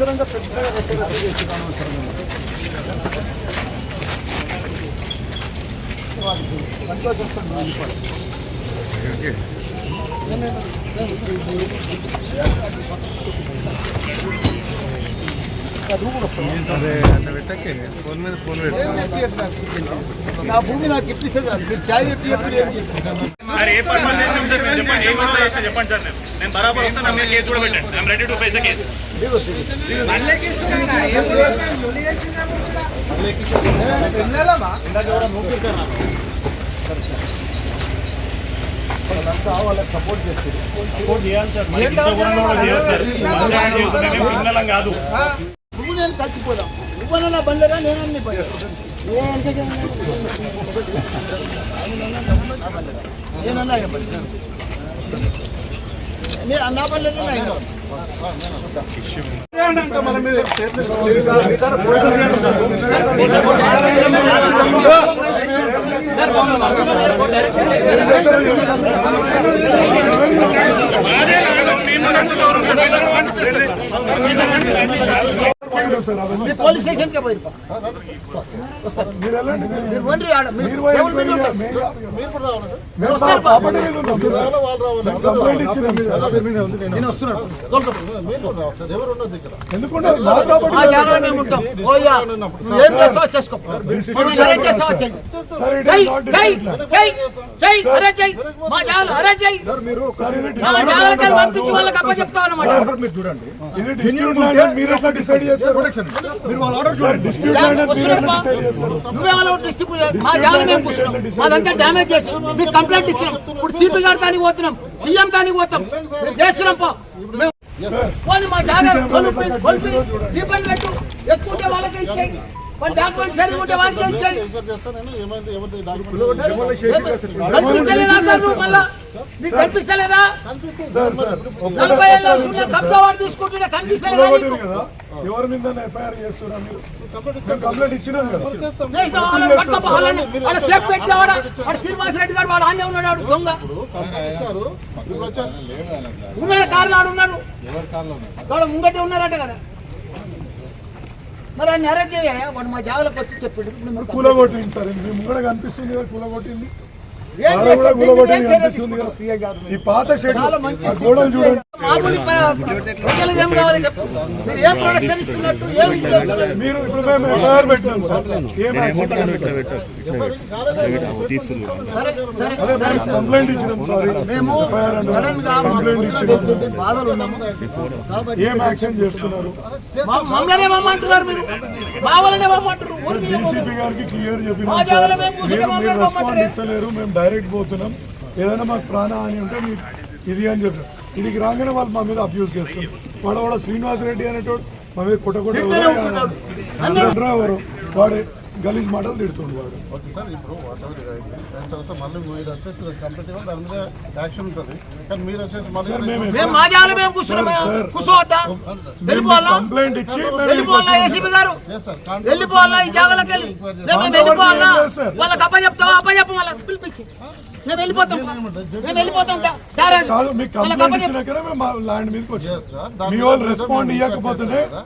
అనవసరంగా పెద్దగా పెట్టేటట్టు చేసి అనవసరంగా సంతోషం అదే అట్లా పెట్టకే ఫోన్ మీద ఫోన్ పెట్టు. నా భూమి నాకు ఇప్పిస్తుంది మీరు ఛాయ్ చెప్పి ఏం చేస్తారు సార్ ఏ పర్మనెంట్ చేసాం సార్? చెప్పండి ఏ చెప్పండి సార్. నేను నేను బరాబర్ వస్తాను నా మీద కేసు కూడా పెట్టండి. I'm ready to face case వాళ్ళంతా వాళ్ళకి సపోర్ట్ చేస్తారు సపోర్ట్ చేయాలి సార్ మనకి ఇంత కూడా సార్ పంచాయతీ చేస్తున్నాం మేము పిల్లలం కాదు నువ్వు నేను కలిసిపోదాం నువ్వన్నా బండరా నేనన్నీ నేను ఆయన మీరు పోలీస్ స్టేషన్కే పోయి మీరు వండ్రి ఆడ మీరు ఎవరి మీద ఉంటారు? మీరు వస్తారు బా. నేను వస్తున్నాను. నువ్వు ఏం చేస్తావో చేసుకో. చేస్తావో చెయ్యి మా జాగాలో అరే చెయ్యి మా జాగాలకి పంపించి వాళ్ళకి అప్ప చెప్తావు అనమాట ల్యాండ్ మీరు ఎట్లా డిసైడ్ చేస్తారు మీరు వాళ్ళ ఆర్డర్ డిస్ప్యూట్ ల్యాండ్ మీరు ఎట్లా డిసైడ్ చేస్తారు? నువ్వేమో డిస్ట్రిబ్యూట్ మా జాగా మేము కూర్చున్నాం. అదంతా డ్యామేజ్ చేసి మీకు కంప్లైంట్ ఇచ్చినాం ఇప్పుడు సిపి గారి దానికి పోతున్నాం. సీఎం దానికి పోతాం. మేము చేస్తున్నాం పో. మేము పోనీ మా జాగా కొలిపి కొలిపి దీపం పెట్టు. ఎక్కువ ఉంటే వాళ్ళకి ఇచ్చేయి. మన డాక్యుమెంట్ సరిగా ఉంటే వాళ్ళకి ఇచ్చేయి. కనిపిస్తలేదా సార్ నువ్వు మళ్ళా? నీకు కనిపిస్తలేదా? నలభై ఏళ్ళ కబ్జా వాడు తీసుకుంటుంటే కనిపిస్తలేదా ఎవరి మీద ఎఫ్ఐఆర్ చేస్తున్నా మీరు? కంప్లైంట్ ఇచ్చినాం కదా? శ్రీనివాస్ రెడ్డి గారు ఉన్నాడు దొంగ. ఉన్నాడు కార్లు ఆడు ఉన్నాడు. వాడు ముంగటే ఉన్నారట కదా. మరి ఆయన అరెస్ట్ చేయ వాడు మా జాగాలకు వచ్చి చెప్పాడు. కూలగొట్టింది సార్. మీ ముంగడ కనిపిస్తుంది కదా కూలగొట్టింది. ఈ పాత షెడ్ గోడలు చూడండి. మామూలు ప- ప్రజలకు ఏం కావాలి చెప్పు. మీరు ఏం ప్రొడక్షన్ ఇస్తున్నట్టు ఏం ఇస్తున్నట్టు. మీరు ఇప్పుడు మేము ఎఫ్ఐఆర్ పెట్టినాం. సార్ కంప్లైంట్ ఇచ్చినాం సారీ మేము ఎఫ్ఐఆర్ సడన్గా మా కంప్లైంట్ బాధలు ఉన్నాము. ఏం యాక్షన్ చేస్తున్నారు? మమ్మల్ని మీరు? డీసీపీ గారికి క్లియర్ చెప్పినాం సార్ మీరు రెస్పాండ్. ఇస్తలేరు మేము డైరెక్ట్ పోతున్నాం. ఏదైనా మాకు ప్రాణహాని ఉంటే మీకు ఇది అని చెప్పారు. ఇది రాగానే వాళ్ళు మా మీద అబ్యూస్ చేస్తారు వాడు వాడు శ్రీనివాస్ రెడ్డి అనేటోడు మా మీద. అన్నీ- ఎవరు వాడు గలీజ్ మాటలు తిడుతుండు వాడు. ఓకే సార్ ఇప్పుడు వాటర్ అయిన తర్వాత మళ్ళీ మీరు వచ్చేసి కంప్లీట్గా దాని మీద యాక్షన్ ఉంటుంది. కానీ మీరు వచ్చేసి మళ్ళీ సార్ మేము మేము మా మేము కూర్చున్నాం సార్, సార్. కూర్చోవద్దా మేము వెళ్ళిపోవాలా కంప్లైంట్ ఇచ్చి మేము ఇక్కడికి వెళ్ళిపోవాలా? వచ్చాం. ఏసీపీ గారు? Yes, sir. Contract- వెళ్ళిపోవాలా ఈ జాగాలోకి వెళ్ళి? మేము కాంట్రాక్ట్ వెళ్ళిపోవాలా? ఏం లేదు, సార్. వాళ్ళకి అప్ప చెప్తావా? అప్ప చెప్పు వాళ్ళకి పిలిపించి. మేము వెళ్ళిపోతాం. మేము వెళ్ళిపోతాం. దా- దారాజు. కాదు మీకు కంప్లైంట్. ఇచ్చినాకనే మేము ల్యాండ్ మీదకి వచ్చాం. మీ వాళ్ళు రెస్పాండ్ ఇవ్వకపోతేనే కదా.